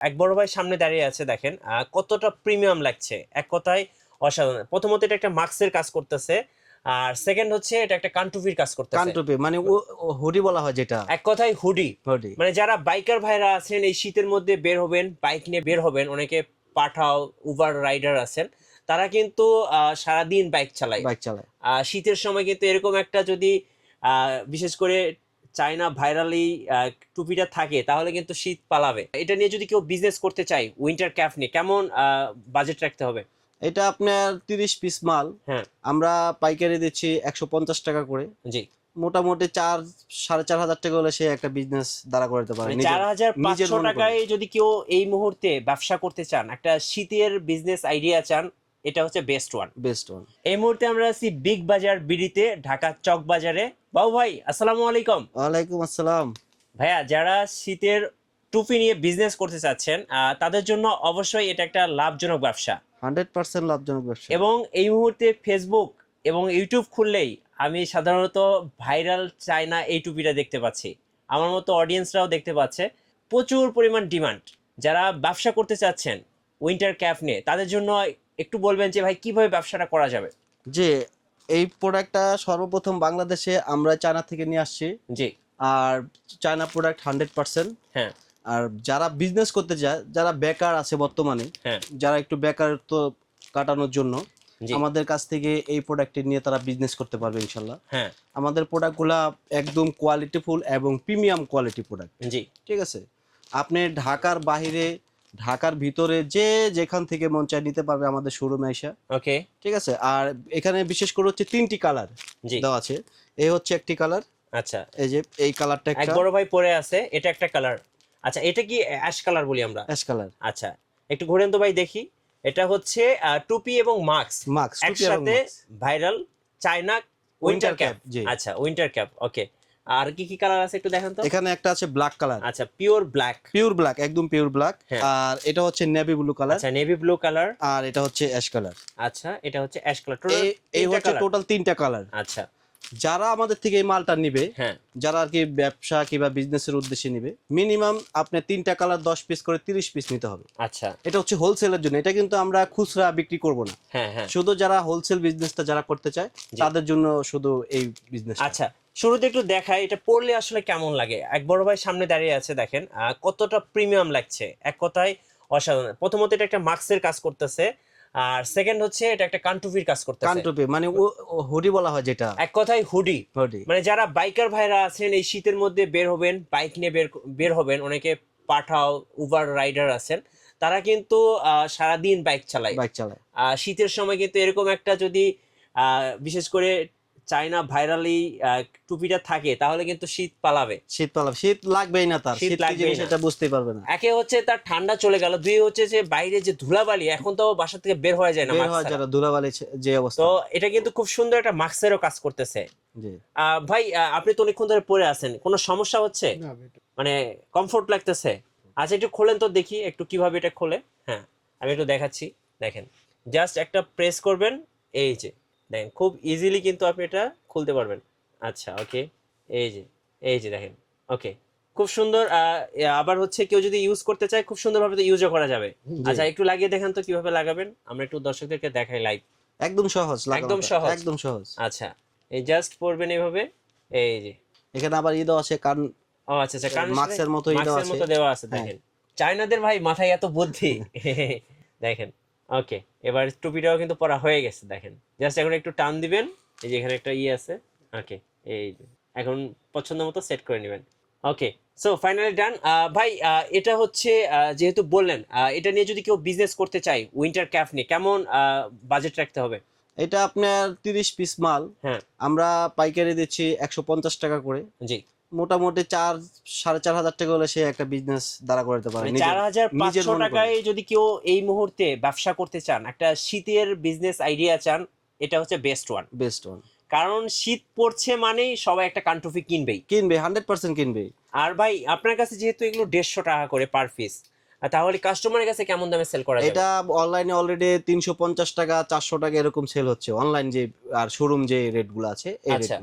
এক বড় ভাই সামনে দাঁড়িয়ে আছে দেখেন কতটা প্রিমিয়াম লাগছে। এক কথায় অসাধারণ। প্রথমত এটা একটা মাস্কের কাজ করতেছে আর সেকেন্ড হচ্ছে এটা একটা কান্টুফির কাজ করতে কানটুপি মানে হুডি বলা হয় যেটা। এক কথায় হুডি। হুডি। মানে যারা বাইকার ভাইরা আছেন এই শীতের মধ্যে বের হবেন বাইক নিয়ে বের হবেন অনেকে পাঠাও উবার রাইডার আছেন তারা কিন্তু আহ, সারাদিন বাইক চালায়। বাইক চালায়। আহ, শীতের সময় কিন্তু এরকম একটা যদি আহ, বিশেষ করে চায়না ভাইরালি টুপিটা থাকে তাহলে কিন্তু শীত পালাবে। এটা নিয়ে যদি কেউ বিজনেস করতে চায় উইন্টার ক্যাপ নিয়ে কেমন বাজেট রাখতে হবে? এটা আপনার তিরিশ পিস মাল। হ্যাঁ। আমরা পাইকারি দিচ্ছি একশো পঞ্চাশ টাকা করে। জি। মোটামুটি চার সাড়ে চার হাজার টাকা হলে সে একটা বিজনেস দাঁড়া করতে পারে। মানে চার হাজার পাঁচশো টাকায় যদি কেউ এই মুহূর্তে ব্যবসা করতে চান একটা শীতের বিজনেস আইডিয়া চান এটা হচ্ছে বেস্ট ওয়ান বেস্ট ওয়ান এই মুহূর্তে আমরা আছি বিগ বাজার বিডিতে ঢাকা চক বাজারে। বাবু ভাই আসসালামু আলাইকুম। ওয়ালাইকুম আসসালাম। ভাইয়া যারা শীতের টুপি নিয়ে বিজনেস করতে চাচ্ছেন তাদের জন্য অবশ্যই এটা একটা লাভজনক ব্যবসা। হান্ড্রেড পার্সেন্ট লাভজনক ব্যবসা। এবং এই মুহূর্তে ফেসবুক এবং ইউটিউব খুললেই আমি সাধারণত ভাইরাল চায়না এই টুপিটা দেখতে পাচ্ছি। আমার মতো অডিয়েন্সরাও দেখতে পাচ্ছে। প্রচুর পরিমাণ ডিমান্ড যারা ব্যবসা করতে চাচ্ছেন উইন্টার ক্যাপ নিয়ে তাদের জন্য একটু বলবেন যে ভাই কীভাবে ব্যবসাটা করা যাবে? যে এই প্রোডাক্টটা সর্বপ্রথম বাংলাদেশে আমরা চায়না থেকে নিয়ে আসছি। জি। আর চায়না প্রোডাক্ট হান্ড্রেড পার্সেন্ট হ্যাঁ। আর যারা বিজনেস করতে চায় যারা বেকার আছে বর্তমানে হ্যাঁ। যারা একটু বেকারত্ব কাটানোর জন্য আমাদের কাছ থেকে এই প্রোডাক্টটি নিয়ে তারা বিজনেস করতে পারবে ইনশাল্লাহ। হ্যাঁ। আমাদের প্রোডাক্টগুলা একদম কোয়ালিটিফুল এবং প্রিমিয়াম কোয়ালিটি প্রোডাক্ট জি। ঠিক আছে? আপনি ঢাকার বাইরে ঢাকার ভিতরে যে যেখান থেকে মন চায় নিতে পারবে আমাদের শোরুমে এসে। ওকে ঠিক আছে? আর এখানে বিশেষ করে হচ্ছে তিনটি কালার দেওয়া আছে। এই হচ্ছে একটি কালার আচ্ছা। এই যে এই কালারটা এক একটা বড় ভাই পরে আছে এটা একটা কালার আচ্ছা এটা কি অ্যাশ কালার বলি আমরা? অ্যাশ কালার আচ্ছা একটু ঘুরেন তো ভাই দেখি। এটা হচ্ছে টুপি এবং মাস্ক মাস্ক একসাথে ভাইরাল চায়না উইন্টার ক্যাপ আচ্ছা উইন্টার ক্যাপ ওকে আর কি কি কালার আছে একটু দেখেন তো? এখানে একটা আছে ব্ল্যাক কালার আচ্ছা পিওর ব্ল্যাক পিওর ব্ল্যাক একদম পিওর ব্ল্যাক। আর এটা হচ্ছে নেভি ব্লু কালার আচ্ছা নেভি ব্লু কালার আর এটা হচ্ছে অ্যাশ কালার আচ্ছা এটা হচ্ছে অ্যাশ কালার এই হচ্ছে টোটাল তিনটা কালার আচ্ছা। যারা আমাদের থেকে এই মালটা নিবে হ্যাঁ। যারা আর কি ব্যবসা কিংবা বিজনেসের উদ্দেশ্যে নিবে মিনিমাম আপনি তিনটা কালার দশ পিস করে তিরিশ পিস নিতে হবে। আচ্ছা। এটা হচ্ছে হোলসেলের জন্য। এটা কিন্তু আমরা খুচরা বিক্রি করব না। হ্যাঁ হ্যাঁ। শুধু যারা হোলসেল বিজনেসটা যারা করতে চায় তাদের জন্য শুধু এই বিজনেস আচ্ছা শুরুতে একটু দেখাই এটা পড়লে আসলে কেমন লাগে? এক বড় ভাই সামনে দাঁড়িয়ে আছে দেখেন কতটা প্রিমিয়াম লাগছে। এক কথায় অসাধারণ। প্রথমত এটা একটা মাস্কের কাজ করতেছে আর সেকেন্ড হচ্ছে এটা একটা কান্টুফির কাজ করতে কানটুপি মানে হুডি বলা হয় যেটা। এক কথায় হুডি। মানে যারা বাইকার ভাইরা আছেন এই শীতের মধ্যে বের হবেন বাইক নিয়ে বের বের হবেন অনেকে পাঠাও উবার রাইডার আছেন তারা কিন্তু আহ, সারাদিন বাইক চালায়। বাইক চালায়। আহ, শীতের সময় কিন্তু এরকম একটা যদি আহ, বিশেষ করে চায়না ভাইরালি টুপিটা থাকে তাহলে কিন্তু শীত পালাবে। শীত পালাবে। শীত লাগবেই না তার। শীত লাগবে সেটা বুঝতেই পারবে না। একে হচ্ছে তার ঠান্ডা চলে গেল দুই হচ্ছে যে বাইরে যে ধুলাবালি এখন তো বাসা থেকে বের হয়ে যায় না বের ধুলাবালি যে অবস্থা। তো এটা কিন্তু খুব সুন্দর একটা মাস্কেরও কাজ করতেছে। ভাই আপনি তো অনেকক্ষণ ধরে পরে আছেন কোনো সমস্যা হচ্ছে? মানে কমফোর্ট লাগতেছে? আচ্ছা একটু খোলেন তো দেখি একটু কীভাবে এটা খোলে। হ্যাঁ আমি একটু দেখাচ্ছি দেখেন। জাস্ট একটা প্রেস করবেন এই যে। দেখেন খুব ইজিলি কিন্তু আপনি এটা খুলতে পারবেন। আচ্ছা ওকে এই যে এই যে দেখেন ওকে খুব সুন্দর আবার হচ্ছে কেউ যদি ইউজ করতে চায় খুব সুন্দরভাবে তো ইউজও করা যাবে। আচ্ছা একটু লাগিয়ে দেখেন তো কীভাবে লাগাবেন। আমরা একটু দর্শকদেরকে দেখাই লাইভ একদম সহজ একদম সহজ। একদম সহজ। আচ্ছা এই জাস্ট পরবেন এইভাবে এই যে। এখানে আবার ঈদও আছে কান ও আচ্ছা আচ্ছা কারণ মাস্কের মতো মাস্কের আছে। মতো দেওয়া আছে হ্যাঁ। দেখেন চায়নাদের ভাই মাথায় এত বুদ্ধি। দেখেন ওকে এবার টুপিটাও কিন্তু পরা হয়ে গেছে দেখেন। জাস্ট এখন একটু টান দিবেন এই যে এখানে একটা ইয়ে আছে। ওকে এই এখন পছন্দ মতো সেট করে নেবেন। ওকে সো ফাইনালি ডান ভাই এটা হচ্ছে যেহেতু বললেন এটা নিয়ে যদি কেউ বিজনেস করতে চায় উইন্টার ক্যাপ নিয়ে কেমন বাজেট রাখতে হবে? এটা আপনার তিরিশ পিস মাল। হ্যাঁ। আমরা পাইকারি দিচ্ছি একশো পঞ্চাশ টাকা করে। জি। মোটামুটি চার সাড়ে চার হাজার টাকা হলে সে একটা বিজনেস দাঁড়া করতে পারে। মানে চার হাজার পাঁচশো টাকায় যদি কেউ এই মুহূর্তে ব্যবসা করতে চান একটা শীতের বিজনেস আইডিয়া চান এটা হচ্ছে বেস্ট ওয়ান বেস্ট ওয়ান কারণ শীত পড়ছে মানেই সবাই একটা কান্ট্রফি কিনবেই। কিনবে হান্ড্রেড পার্সেন্ট কিনবে। আর ভাই আপনার কাছে যেহেতু এগুলো দেড়শো টাকা করে পার পিস তাহলে কাস্টমারের কাছে কেমন দামে সেল করা এটা অনলাইনে অলরেডি তিনশো পঞ্চাশ টাকা চারশো টাকা এরকম সেল হচ্ছে। অনলাইন যে আর শোরুম যে রেটগুলো আছে এই আচ্ছা।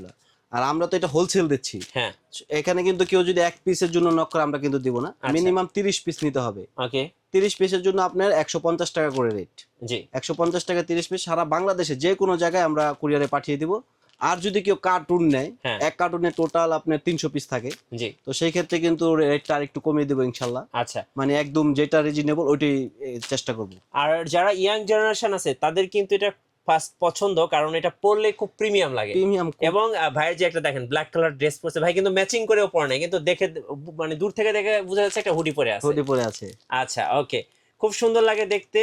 আর আমরা তো এটা হোলসেল দিচ্ছি। হ্যাঁ। এখানে কিন্তু কেউ যদি এক পিসের জন্য নক করে আমরা কিন্তু দিব না। আচ্ছা। মিনিমাম তিরিশ পিস নিতে হবে। ওকে তিরিশ পিসের জন্য আপনার একশো পঞ্চাশ টাকা করে রেট জি। একশো পঞ্চাশ টাকা তিরিশ পিস সারা বাংলাদেশে যে কোনো জায়গায় আমরা কুরিয়ারে পাঠিয়ে দিব। আর যদি কেউ কার্টুন নেয় হ্যাঁ। এক কার্টুনে টোটাল আপনার তিনশো পিস থাকে। জি। তো সেই ক্ষেত্রে কিন্তু রেটটা আর একটু কমিয়ে দেবো ইনশাল্লাহ। আচ্ছা। মানে একদম যেটা রিজনেবল ওইটাই চেষ্টা করব। আর যারা ইয়াং জেনারেশন আছে তাদের কিন্তু এটা ফার্স্ট পছন্দ কারণ এটা পরলে খুব প্রিমিয়াম লাগে। প্রিমিয়াম এবং ভাইয়ের যে একটা দেখেন ব্ল্যাক কালার ড্রেস পরছে ভাই কিন্তু ম্যাচিং করেও পরে নাই কিন্তু দেখে মানে দূর থেকে দেখে বোঝা যাচ্ছে একটা হুডি পরে আছে। হুডি পরে আছে। আচ্ছা ওকে খুব সুন্দর লাগে দেখতে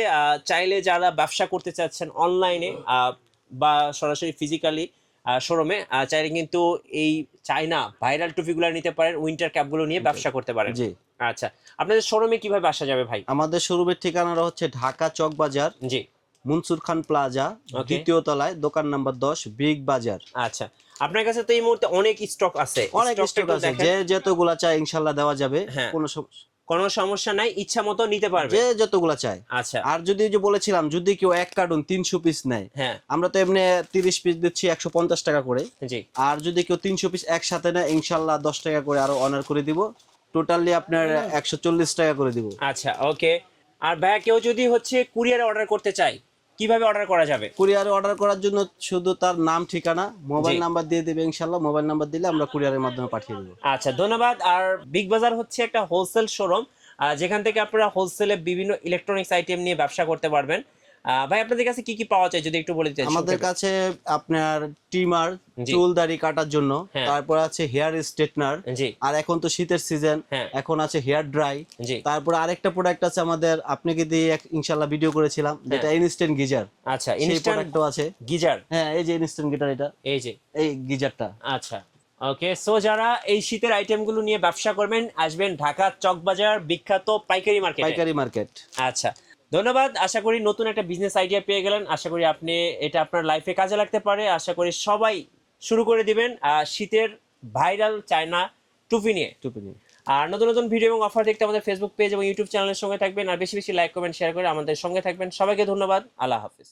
চাইলে যারা ব্যবসা করতে চাচ্ছেন অনলাইনে বা সরাসরি ফিজিক্যালি শোরুমে চাইলে কিন্তু এই চাইনা ভাইরাল টুপিগুলো নিতে পারেন উইন্টার ক্যাপগুলো নিয়ে ব্যবসা করতে পারেন। জি। আচ্ছা আপনাদের শোরুমে কীভাবে আসা যাবে ভাই? আমাদের শোরুমের ঠিকানাটা হচ্ছে ঢাকা চক বাজার জি। মনসুর খান প্লাজা দ্বিতীয় তলায় দোকান নাম্বার দশ বিগ বাজার। আচ্ছা। আপনার কাছে তো এই মুহূর্তে অনেক স্টক আছে। অনেক স্টক আছে। যে যতগুলা চাই ইনশাল্লাহ দেওয়া যাবে। হ্যাঁ। কোনো কোনো সমস্যা নাই ইচ্ছা মতো নিতে পারবে। যে যতগুলা চাই আচ্ছা। আর যদি যে বলেছিলাম যদি কেউ এক কার্টুন তিনশো পিস নেয় হ্যাঁ। আমরা তো এমনি তিরিশ পিস দিচ্ছি একশো পঞ্চাশ টাকা করে। জি। আর যদি কেউ তিনশো পিস একসাথে নেয় ইনশাল্লাহ দশ টাকা করে আরও অনার করে দিব। টোটালি আপনার একশো চল্লিশ টাকা করে দিব। আচ্ছা ওকে আর ভাইয়া কেউ যদি হচ্ছে কুরিয়ারে অর্ডার করতে চায় কীভাবে অর্ডার করা যাবে? কুরিয়ারে অর্ডার করার জন্য শুধু তার নাম ঠিকানা মোবাইল নাম্বার দিয়ে দেবে ইনশাল্লাহ মোবাইল নাম্বার দিলে আমরা কুরিয়ারের মাধ্যমে পাঠিয়ে দেবো। আচ্ছা ধন্যবাদ। আর বিগ বাজার হচ্ছে একটা হোলসেল শোরুম যেখান থেকে আপনারা হোলসেলে বিভিন্ন ইলেকট্রনিক্স আইটেম নিয়ে ব্যবসা করতে পারবেন। ভাই আপনাদের কাছে কি কি পাওয়া যায়? যদি একটু বলে দিতেন আমাদের কাছে আপনার টিমার চুল দাড়ি কাটার জন্য। হ্যাঁ। তারপর আছে হেয়ার স্ট্রেটনার। আর এখন তো শীতের সিজন। হ্যাঁ। এখন আছে হেয়ার ড্রাই। তারপর আরেকটা প্রোডাক্ট আছে আমাদের আপনাকে দিয়ে এক- ইনশাল্লাহ ভিডিও করেছিলাম যেটা ইনস্ট্যান্ট গিজার। আচ্ছা ইনস্ট্যান্ট আছে। গিজার? হ্যাঁ এই যে ইনস্ট্যান্ট গিজার এটা। এই যে। এই গিজারটা। আচ্ছা ওকে সো যারা এই শীতের আইটেমগুলো নিয়ে ব্যবসা করবেন আসবেন ঢাকা চকবাজার বিখ্যাত পাইকারি মার্কেট পাইকারি মার্কেট আচ্ছা ধন্যবাদ। আশা করি নতুন একটা বিজনেস আইডিয়া পেয়ে গেলেন। আশা করি আপনি এটা আপনার লাইফে কাজে লাগতে পারে। আশা করি সবাই শুরু করে দিবেন শীতের ভাইরাল চায়না টুপি নিয়ে। টুপি নিয়ে। আর নতুন নতুন ভিডিও এবং অফার দেখতে আমাদের ফেসবুক পেজ এবং ইউটিউব চ্যানেলের সঙ্গে থাকবেন। আর বেশি বেশি লাইক কমেন্ট শেয়ার করে আমাদের সঙ্গে থাকবেন। সবাইকে ধন্যবাদ। আল্লাহ হাফিজ।